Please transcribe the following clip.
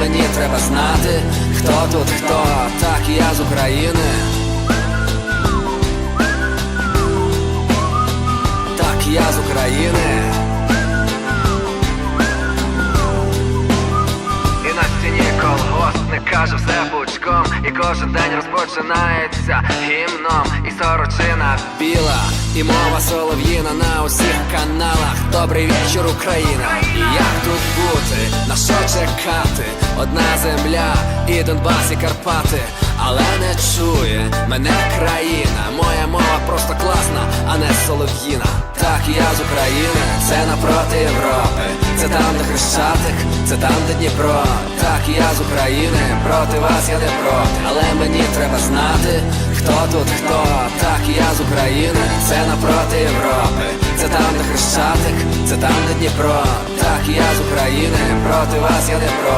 мені треба знати, хто тут хто, так я з України. Так я з України. І на стіні колгоспник каже все пучком І кожен день розпочинається гімном І сорочина біла, і мова солов'їна на усіх каналах Добрий вечір, Україна І як тут бути, на що чекати? Одна земля, і Донбас, і Карпати. Але не чує мене країна. Моя мова просто класна, а не солов'їна Так, я з України, це напроти Європи. Це там, де Хрещатик, це там, де Дніпро. Так, я з України, проти вас я не проти. Але мені треба знати, хто тут хто. Так, я з України, це напроти Європи. Це там, де Хрещатик, це там, де Дніпро. Так, я з України, проти вас я не проти